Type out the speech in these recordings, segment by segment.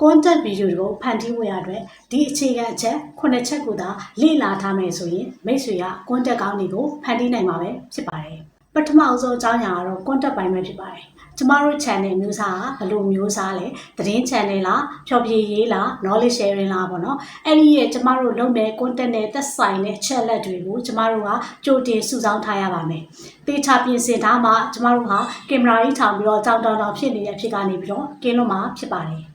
content video တွေကိုဖန်တီးဖို့ရအတွက်ဒီအခြေခံအချက်9ချက်ကိုသာလေ့လာထားမယ်ဆိုရင်မိတ်ဆွေက content ကောင်းတွေကိုဖန်တီးနိုင်မှာပဲဖြစ်ပါတယ်ပထမအဆုံးအကြောင်းအရာကတော့ content ပိုင်းပဲဖြစ်ပါတယ်ကျမတို့ channel မျိုးစားကဘယ်လိုမျိုးစားလဲသတင်း channel လားဖြောပြရေးလား knowledge sharing လားပေါ့နော်အဲ့ဒီရဲ့ကျမတို့လုပ်မဲ့ content နဲ့သက်ဆိုင်တဲ့ chat လက်တွေကိုကျမတို့ကကြိုတင်စုဆောင်းထားရပါမယ်တေချာပြင်ဆင်ထားမှကျမတို့ကကင်မရာကြီးထောင်ပြီးတော့ကြောင်တောင်တောင်ဖြစ်နေတဲ့အဖြစ်ကနေပြီးတော့ကင်းလို့မှာဖြစ်ပါတယ်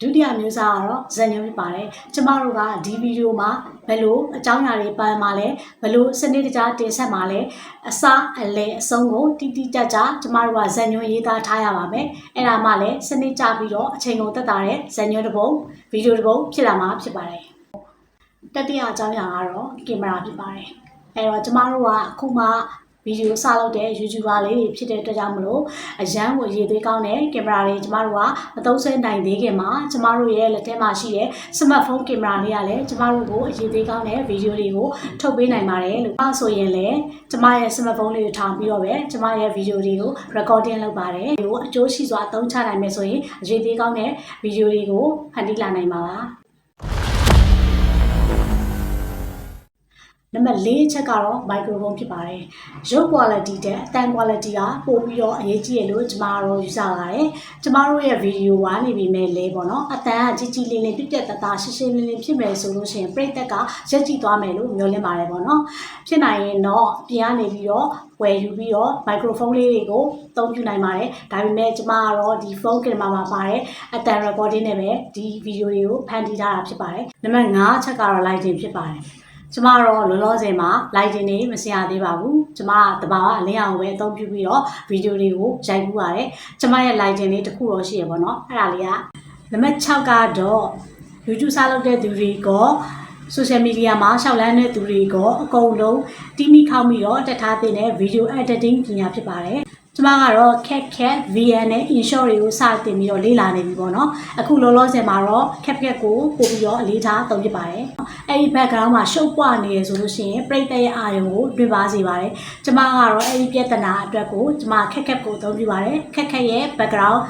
ဒုတိယမျိုးစားကတော့ဇန်ညုံဖြစ်ပါတယ်ကျမတို့ကဒီဗီဒီယိုမှာဘယ်လိုအကြောင်းအရာတွေပန်မှာလဲဘယ်လိုစနစ်တကျတင်ဆက်မှာလဲအစအလယ်အဆုံးကိုတိတိကျကျကျမတို့ကဇန်ညုံရေးသားထားရပါမယ်အဲ့ဒါမှလည်းစနစ်ကျပြီးတော့အချိန်ကုန်သက်သာတဲ့ဇန်ညုံတစ်ပုံဗီဒီယိုတစ်ပုံဖြစ်လာမှာဖြစ်ပါတယ်တတိယအကြောင်းအရာကတော့ကင်မရာဖြစ်ပါတယ်အဲ့တော့ကျမတို့ကအခုမှ ဗီဒီယိုစလုပ်တဲ့ YouTuber လေးတွေဖြစ်တဲ့အတွက်ကြောင့်မလို့အရန်ကိုရေးသွေးကောင်းတဲ့ကင်မရာတွေကျမတို့ကမသုံးဆွဲနိုင်သေးခင်မှာကျမတို့ရဲ့လက်ထဲမှာရှိတဲ့စမတ်ဖုန်းကင်မရာလေးကလည်းကျမတို့ကိုအရေးသွေးကောင်းတဲ့ဗီဒီယိုတွေကိုထုတ်ပေးနိုင်ပါတယ်လို့အဲဆိုရင်လည်းကျမရဲ့စမတ်ဖုန်းလေးကိုထောင်ပြီးတော့ပဲကျမရဲ့ဗီဒီယိုတွေကို recording လုပ်ပါတယ်ဒီကိုအကျိုးရှိစွာအသုံးချနိုင်မယ်ဆိုရင်အရေးသွေးကောင်းတဲ့ဗီဒီယိုတွေကိုဖန်တီးလာနိုင်ပါပါ နံပါတ်၄ချက်ကတော့ microphone ဖြစ်ပါတယ်။ရုပ် quality တဲ့အတန် quality ကပိုပြီးတော့အရေးကြီးတယ်လို့ကျမတို့ယူဆပါတယ်။ကျမတို့ရဲ့ video ကနေပြီးမဲ့လဲပေါ့နော်။အတန်ကကြီးကြီးလေးလေးပြက်ပြက်တသားရှင်းရှင်းလင်းလင်းဖြစ်မယ်ဆိုလို့ရှိရင်ပြိသက်ကရက်ကြည့်သွားမယ်လို့မျှော်လင့်ပါတယ်ပေါ့နော်။ဖြစ်နိုင်ရင်တော့ပြင်ကနေပြီးတော့ဝယ်ယူပြီးတော့ microphone လေးတွေကိုအသုံးပြုနိုင်ပါတယ်။ဒါပေမဲ့ကျမကတော့ဒီ phone camera မှာပါတဲ့အတန် recording နဲ့ပဲဒီ video တွေကိုဖန်တီးထားတာဖြစ်ပါတယ်။နံပါတ်5ချက်ကတော့ lighting ဖြစ်ပါတယ်။ ကျမတော့လောလောဆယ်မှာ lighting တွေမစရသေးပါဘူးကျမကတဘာဝအလင်းအောင်ပဲအသုံးပြုပြီးတော့ဗီဒီယိုတွေကိုရိုက်ကူးရတယ်ကျမရဲ့ lighting လေးတစ်ခုတော့ရှိရပါတော့အဲ့ဒါလေးကနံပါတ်6ကတော့ YouTube စားလုပ်တဲ့သူတွေက social media မှာရှောက်လန်းတဲ့သူတွေကအကုန်လုံးတီးမိခောက်မိတော့တက်ထားတဲ့ video editing ပညာဖြစ်ပါတယ် ကျမကတော့ CapCut VN နဲ့ InShot တွေကိုစတင်ပြီးတော့လေ့လာနေပြီပေါ့နော်အခုလောလောဆယ်မှာတော့ CapCut ကိုပို့ပြီးတော့အလေးထားသုံးဖြစ်ပါတယ်အဲ့ဒီ background မှာရှုပ်ပွနေရဆိုလို့ရှိရင်ပြိတ္တရဲ့အာရုံကိုတွေ့ပါစေပါတယ်ကျမကတော့အဲ့ဒီပြဿနာအတွက်ကိုကျမ CapCut ကိုသုံးပြပါတယ် CapCut ရဲ့ background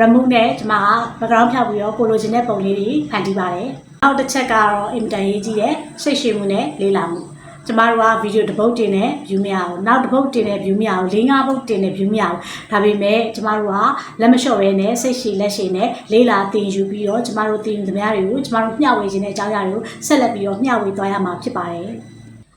remove နဲ့ကျမက background ဖြောက်ပြီးတော့ကိုလိုချင်တဲ့ပုံလေးတွေဖန်တီးပါတယ်နောက်တစ်ချက်ကတော့ inter ရေးကြီးတဲ့စိတ်ရှည်မှုနဲ့လေးလာမှု ကျမတို့ကဗီဒီယိုတစ်ပုတ်တင်နဲ့ view မရဘူးနောက်တစ်ပုတ်တင်နဲ့ view မရဘူး၄၅ပုတ်တင်နဲ့ view မရဘူးဒါပေမဲ့ကျမတို့ကလက်မလျှော့ရဲနဲ့စိတ်ရှည်လက်ရှည်နဲ့လေးလာတင်ယူပြီးတော့ကျမတို့တင်ယူသမျှတွေကိုကျမတို့မျှဝေခြင်းတဲ့အကြောင်းအရာတွေကိုဆက်လက်ပြီးတော့မျှဝေသွားရမှာဖြစ်ပါတယ်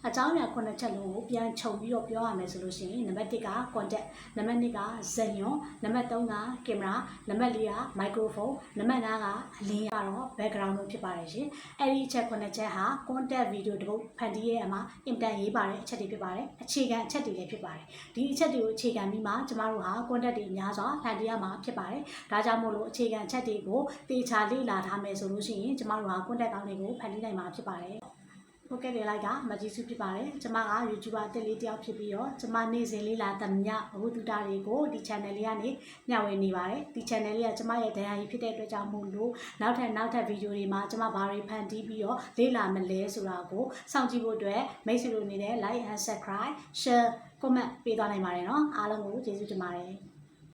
အကြောင်းအရာခုနှစ်ချက်လုံးကိုပြန်ခြုံပြီးတော့ပြောရမယ်ဆိုလို့ရှိရင်နံပါတ်1က contact နံပါတ်2ကဇက်ညွန်နံပါတ်3ကကင်မရာနံပါတ်4က microphone နံပါတ်5ကအလင်းကတော့ background လို့ဖြစ်ပါတယ်ရှင်အဲ့ဒီအချက်ခုနှစ်ချက်ဟာ contact video တစ်ပုဒ်ဖန်တီးရဲ့အမှာအင်တန်ရေးပါတဲ့အချက်တွေဖြစ်ပါတယ်အခြေခံအချက်တွေလည်းဖြစ်ပါတယ်ဒီအချက်တွေကိုအခြေခံပြီးမှကျမတို့ဟာ contact တွေအများစွာဖန်တီးရမှာဖြစ်ပါတယ်ဒါကြောင့်မို့လို့အခြေခံအချက်တွေကိုတေချာလေ့လာထားမယ်ဆိုလို့ရှိရင်ကျမတို့ဟာ contact ကောင်းတွေကိုဖန်တီးနိုင်မှာဖြစ်ပါတယ် ဟုတ်ကဲ့လေလိုက်ကမကြီးစုဖြစ်ပါတယ်ကျမက YouTuber အတက်လေးတယောက်ဖြစ်ပြီးတော့ကျမနေ့စဉ်လေးလာသမျှဘဝတုတာတွေကိုဒီ channel လေးကနေမျှဝေနေပါတယ်ဒီ channel လေးကကျမရဲ့တရားကြီးဖြစ်တဲ့အတွက်ကြောင့်မို့လို့နောက်ထပ်နောက်ထပ်ဗီဒီယိုတွေမှာကျမဘာတွေဖန်တီးပြီးတော့လေ့လာမလဲဆိုတာကိုစောင့်ကြည့်ဖို့အတွက်မိတ်ဆွေတို့အနေနဲ့ like and subscribe share comment ပေးသွားနိုင်ပါတယ်เนาะအားလုံးကိုကျေးဇူးတင်ပါတယ်